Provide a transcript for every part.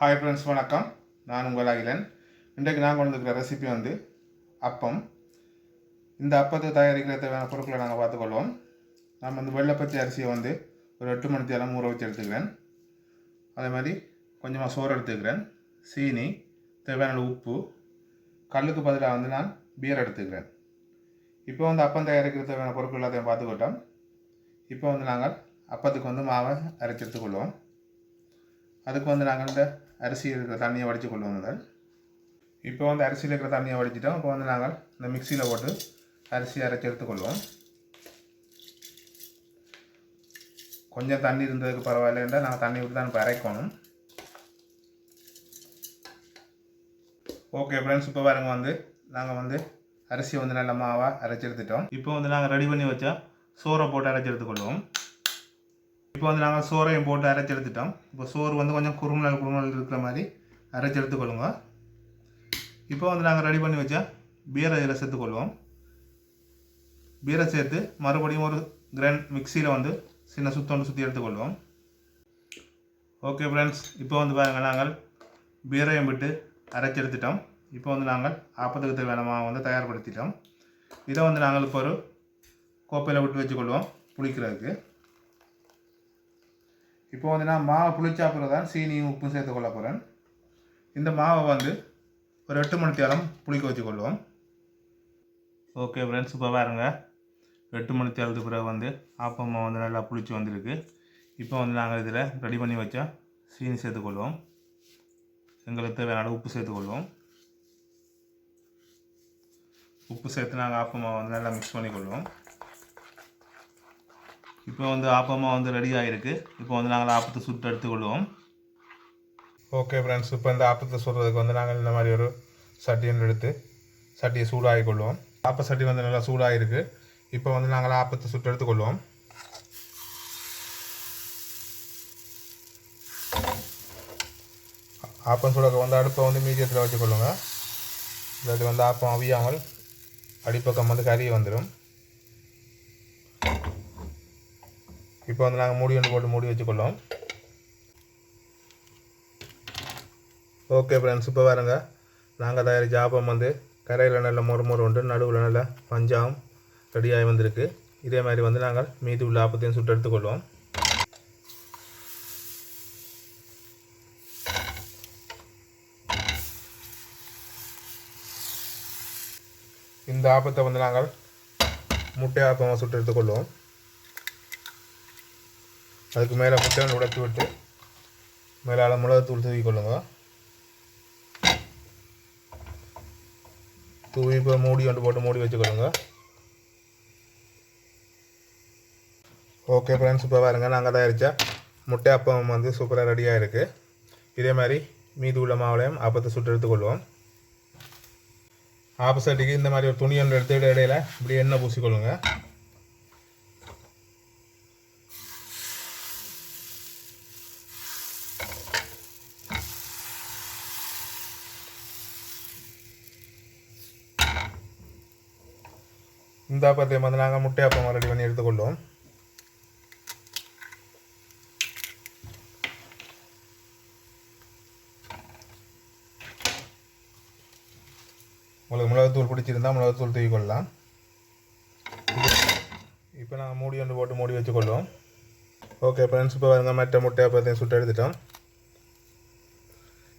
Hi friends வணக்கம். நான் உங்கள் அகிலன். இன்றைக்கு நான் கொண்டு வந்துருக்கிற ரெசிபி வந்து அப்பம். இந்த அப்பத்தை தயாரிக்கிற தேவையான பொருட்களை நாங்கள் பார்த்துக்கொள்வோம். நம்ம வந்து வெள்ளைப்பச்சை அரிசியை வந்து ஒரு எட்டு மணி தேரம் ஊற வச்சு எடுத்துக்கிறேன். அதே மாதிரி கொஞ்சமாக சோறு எடுத்துக்கிறேன். சீனி தேவையான உப்பு கல்லுக்கு பதிலாக வந்து நான் பியர் எடுத்துக்கிறேன். இப்போ வந்து அப்பம் தயாரிக்கிற தேவையான பொருட்கள் எல்லாத்தையும் பார்த்துக்கிட்டோம். இப்போ வந்து நாங்கள் அப்பத்துக்கு வந்து மாவை அரைச்சி எடுத்துக்கொள்வோம். அதுக்கு வந்து நாங்கள் இந்த அரிசியில் இருக்கிற தண்ணியை வடித்து கொண்டு வந்தால் இப்போ வந்து அரிசியில் இருக்கிற தண்ணியை வடிச்சிட்டோம். இப்போ வந்து நாங்கள் இந்த மிக்சியில் போட்டு அரிசி அரைச்சி எடுத்துக்கொள்வோம் கொஞ்சம் தண்ணி இருந்ததுக்கு பரவாயில்லன்றா நாங்கள் தண்ணி விட்டு தான் இப்போ அரைக்கணும். ஓகே ஃப்ரெண்ட்ஸ் இப்போ பாருங்க வந்து நாங்கள் வந்து அரிசியை வந்து நல்ல மாவாக அரைச்சி எடுத்துட்டோம். இப்போ வந்து நாங்கள் ரெடி பண்ணி வச்சா சோறை போட்டு அரைச்சி எடுத்துக்கொள்வோம் இப்போ வந்து நாங்கள் சோறையும் போட்டு அரைச்சி எடுத்துட்டோம். இப்போ சோறு வந்து கொஞ்சம் குறுமல் குறுமல் இருக்கிற மாதிரி அரைச்சி எடுத்துக்கொள்ளுங்க. இப்போ வந்து நாங்கள் ரெடி பண்ணி வச்சா பீரை இதில் சேர்த்துக்கொள்வோம் பீரை சேர்த்து மறுபடியும் ஒரு கிரைண்ட் மிக்சியில் வந்து சின்ன சுத்தோண்டு சுற்றி எடுத்துக்கொள்வோம். ஓகே ஃப்ரெண்ட்ஸ் இப்போ வந்து பாருங்கள் நாங்கள் பீரையும் விட்டு அரைச்சி எடுத்துட்டோம். இப்போ வந்து நாங்கள் ஆப்பத்துக்கு தேவையான மாவை வந்து தயார்படுத்திட்டோம். இதை வந்து நாங்கள் இப்போ ஒரு கோப்பையில் விட்டு வச்சுக்கொள்வோம் புளிக்கிறதுக்கு. இப்போ வந்து நான் மாவை புளிச்சா பிறகு தான் சீனியும் உப்பும் சேர்த்து கொள்ள போகிறேன் இந்த மாவை வந்து ஒரு எட்டு மணி தேரம் புளிக்க வச்சுக்கொள்வோம். ஓகே ஃப்ரெண்ட்ஸ் இப்போ பாருங்க. எட்டு மணி தேரத்துக்கு பிறகு வந்து ஆப்பம்மா வந்து நல்லா புளிச்சு வந்திருக்கு. இப்போ வந்து நாங்கள் இதில் ரெடி பண்ணி வச்சா சீனி சேர்த்துக்கொள்வோம். எங்களுக்கு தேவையான உப்பு சேர்த்துக்கொள்வோம். உப்பு சேர்த்து நாங்கள் ஆப்பமாக வந்து நல்லா மிக்ஸ் பண்ணிக்கொள்வோம். இப்போ வந்து ஆப்பமாக வந்து ரெடி ஆகிருக்கு இப்போ வந்து நாங்கள் ஆப்பத்தை சுட்டு எடுத்துக்கொள்வோம். ஓகே ஃப்ரெண்ட்ஸ் இப்போ இந்த ஆப்பத்தை சுடுறதுக்கு வந்து நாங்கள் இந்த மாதிரி ஒரு சட்டின்னு எடுத்து சட்டியை சூடாகி கொள்வோம். ஆப்ப சட்டி வந்து நல்லா சூடாகிருக்கு இப்போ வந்து நாங்கள் ஆப்பத்தை சுட்டு எடுத்துக்கொள்வோம். ஆப்பம் சுடக்க வந்து அடுப்பை வந்து மீடியத்தில் வச்சுக்கொள்ளுங்க. இல்லாட்டி வந்து ஆப்பம் அவியாமல் அடிப்பக்கம் வந்து கறி வந்துடும் இப்போ வந்து நாங்கள் மூடி ஒன்று போட்டு மூடி வச்சுக்கொள்ளோம். ஓகே ஃப்ரெண்ட்ஸ் இப்போ வரங்க நாங்கள் தயாரித்த ஆப்பம் வந்து கரையில் நல்ல மொறு மொறு உண்டு நடுவில் நல்ல பஞ்சாவும் ரெடியாகி வந்திருக்கு. இதே மாதிரி வந்து நாங்கள் மீதி உள்ள ஆப்பத்தையும் சுட்டு எடுத்துக்கொள்வோம் இந்த ஆப்பத்தை வந்து நாங்கள் முட்டை ஆப்பமாக சுட்டு எடுத்துக்கொள்வோம் அதுக்கு மேலே முட்டை உடைத்து விட்டு மேலால் மிளகாத்தூள் தூவி கொள்ளுங்க. தூவி இப்போ மூடி கொண்டு போட்டு மூடி வச்சுக்கொள்ளுங்க ஓகே ஃப்ரெண்ட்ஸ் இப்போ பாருங்கள் நாங்கள் தயாரித்தா முட்டை அப்பம் வந்து சூப்பராக ரெடியாக இருக்குது இதே மாதிரி மீதி உள்ள மாவுளையும் அப்பத்தை சுட்டு எடுத்துக்கொள்வோம் ஆப்போசிட்டுக்கு இந்த மாதிரி ஒரு துணி ஒன்று எடுத்து இடையில இப்படி எண்ணெய் பூசிக்கொள்ளுங்கள் இந்த அப்பத்தையும் வந்து நாங்கள் முட்டை அப்பம் ரெடி பண்ணி எடுத்துக்கொள்வோம் உங்களுக்கு மிளகுத்தூள் பிடிச்சிருந்தா மிளகுத்தூள் தூக்கி கொள்ளலாம். இப்போ நாங்கள் மூடி ஒன்று போட்டு மூடி வச்சுக்கொள்வோம். ஓகே ஃப்ரெண்ட்ஸ் இப்போ வருங்க மற்ற முட்டை அப்பத்தையும் சுட்டு எடுத்துட்டோம்.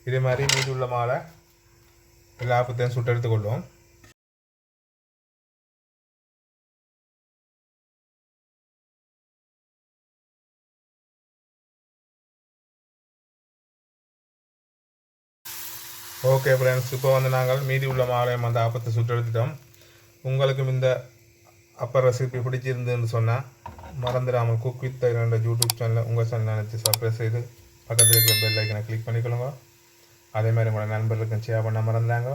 இதே மாதிரி மீதி உள்ள மாலை எல்லா அப்பத்தையும் சுட்டு எடுத்துக்கொள்வோம். ஓகே ஃப்ரெண்ட்ஸ் இப்போ வந்து நாங்கள் மீதி உள்ள மாலையம் அந்த ஆப்பத்தை சுற்றெடுத்துட்டோம் உங்களுக்கும் இந்த அப்பர் ரெசிபி பிடிச்சிருந்துன்னு சொன்னால் மறந்துடாமல் குக் வித் தைலண்ட யூடியூப் சேனலில் உங்கள் சேனல் நினச்சி சப்ஸ்கிரைப் செய்து பக்கத்தில் இருக்கிற பெல் ஐக்கனை கிளிக் பண்ணிக்கொள்ளுங்க. அதே மாதிரி உங்களோட நண்பர்களுக்கும் ஷேர் பண்ண மறந்தாங்க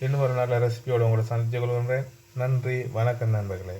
இன்னும் ஒரு நல்ல ரெசிபியோடு உங்களை சந்திச்சு கொள்கின்றேன் நன்றி. வணக்கம் நண்பர்களே.